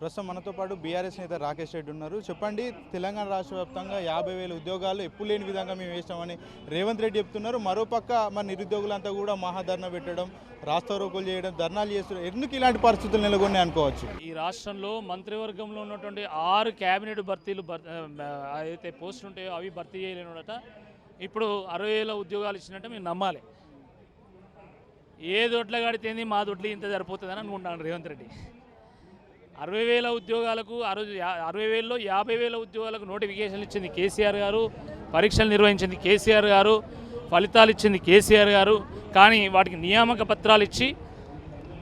ప్రస్తుతం మనతో పాటు బీఆర్ఎస్ నేత రాకేష్ రెడ్డి ఉన్నారు. చెప్పండి తెలంగాణ రాష్ట్ర వ్యాప్తంగా యాభై వేల ఉద్యోగాలు ఎప్పుడు లేని విధంగా మేము వేసామని రేవంత్ రెడ్డి చెప్తున్నారు. మరోపక్క మన నిరుద్యోగులంతా కూడా మహాధర్నా పెట్టడం రాస్తారోకోలు చేయడం ధర్నాలు చేస్తున్నారు. ఎందుకు ఇలాంటి పరిస్థితులు నెలకొని అనుకోవచ్చు? ఈ రాష్ట్రంలో మంత్రివర్గంలో ఉన్నటువంటి ఆరు క్యాబినెట్ భర్తీలు భర్ అయితే పోస్టులు ఉంటాయో అవి భర్తీ చేయలేనుడట ఇప్పుడు అరవై వేల ఉద్యోగాలు ఇచ్చినట్టు మేము నమ్మాలి. ఏ దొడ్ల గడితేంది మా దొడ్లు ఇంత సరిపోతుందని అనుకుంటాను రేవంత్ రెడ్డి. అరవై వేల ఉద్యోగాలకు అరవై అరవై వేలలో యాభై వేల ఉద్యోగాలకు నోటిఫికేషన్లు ఇచ్చింది కేసీఆర్ గారు పరీక్షలు నిర్వహించింది కేసీఆర్ గారు ఫలితాలు ఇచ్చింది కేసీఆర్ గారు కానీ వాటికి నియామక పత్రాలు ఇచ్చి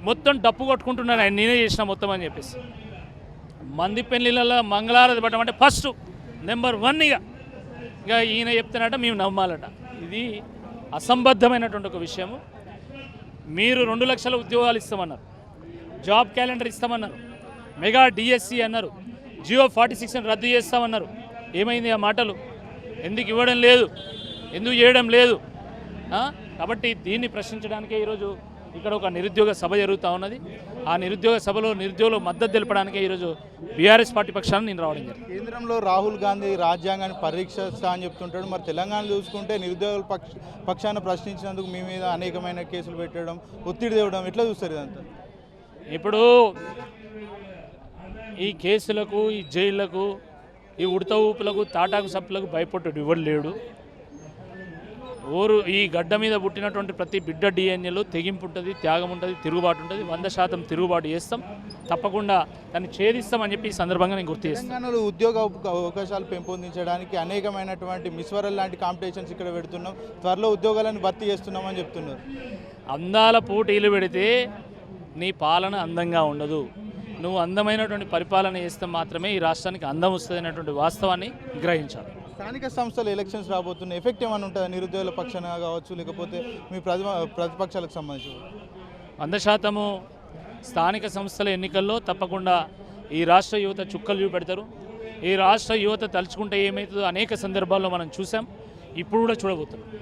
మొత్తం డప్పు కొట్టుకుంటున్నాను. ఆయన నేనే చేసిన మొత్తం అని చెప్పేసి. మంది పెళ్ళిళ్ళలో మంగళారతి పట్టడం అంటే ఫస్ట్ నెంబర్ వన్ ఇక. ఇక ఈయన చెప్తున్నట్ట మేము నమ్మాలట. ఇది అసంబద్ధమైనటువంటి ఒక విషయము. మీరు రెండు లక్షల ఉద్యోగాలు ఇస్తామన్నారు. జాబ్ క్యాలెండర్ ఇస్తామన్నారు. మెగా డిఎస్సి అన్నారు. జియో ఫార్టీ సిక్స్ రద్దు చేస్తామన్నారు. ఏమైంది ఆ మాటలు? ఎందుకు ఇవ్వడం లేదు? ఎందుకు చేయడం లేదు? కాబట్టి దీన్ని ప్రశ్నించడానికే ఈరోజు ఇక్కడ ఒక నిరుద్యోగ సభ జరుగుతూ ఉన్నది. ఆ నిరుద్యోగ సభలో నిరుద్యోగులకు మద్దతు తెలపడానికే ఈరోజు బీఆర్ఎస్ పార్టీ పక్షాన నేను రావడం జరిగింది. కేంద్రంలో రాహుల్ గాంధీ రాజ్యాంగాన్ని పరీక్షిస్తా అని చెప్తుంటాడు. మరి తెలంగాణ చూసుకుంటే నిరుద్యోగుల పక్ష పక్షాన ప్రశ్నించినందుకు మీ మీద అనేకమైన కేసులు పెట్టడం ఒత్తిడి తేవడం ఎట్లా చూస్తారు ఇదంతా? ఇప్పుడు ఈ కేసులకు ఈ జైళ్ళకు ఈ ఉడత ఊపులకు తాటాకు సప్పులకు భయపడ్డాడు. ఎవడు లేడు. ఊరు ఈ గడ్డ మీద పుట్టినటువంటి ప్రతి బిడ్డ డిఎన్ఏలో తెగింపు ఉంటుంది త్యాగం ఉంటుంది తిరుగుబాటు ఉంటుంది. వంద శాతం తిరుగుబాటు చేస్తాం. తప్పకుండా దాన్ని ఛేదిస్తామని చెప్పి ఈ సందర్భంగా నేను గుర్తు చేస్తాను. తెలంగాణలో ఉద్యోగ అవక- అవకాశాలు పెంపొందించడానికి అనేకమైనటువంటి మిస్వరల్ లాంటి కాంపిటీషన్స్ ఇక్కడ పెడుతున్నాం. త్వరలో ఉద్యోగాలను భర్తీ చేస్తున్నామని చెప్తున్నారు. అందాల పోటీలు పెడితే నీ పాలన అందంగా ఉండదు. నువ్వు అందమైనటువంటి పరిపాలన చేస్తే మాత్రమే ఈ రాష్ట్రానికి అందం వస్తుంది అనేటువంటి వాస్తవాన్ని గ్రహించాలి. స్థానిక సంస్థల ఎలక్షన్స్ రాబోతున్నాయి. ఎఫెక్ట్ ఏమైనా ఉంటుందా? నిరుద్యోగుల పక్షాన కావచ్చు లేకపోతే మీ ప్రతిపక్షాలకు సంబంధించి వంద శాతము స్థానిక సంస్థల ఎన్నికల్లో తప్పకుండా ఈ రాష్ట్ర యువత చుక్కలు చూపెడతారు. ఈ రాష్ట్ర యువత తలుచుకుంటే ఏమవుతుందో అనేక సందర్భాల్లో మనం చూసాం. ఇప్పుడు కూడా చూడబోతున్నాం.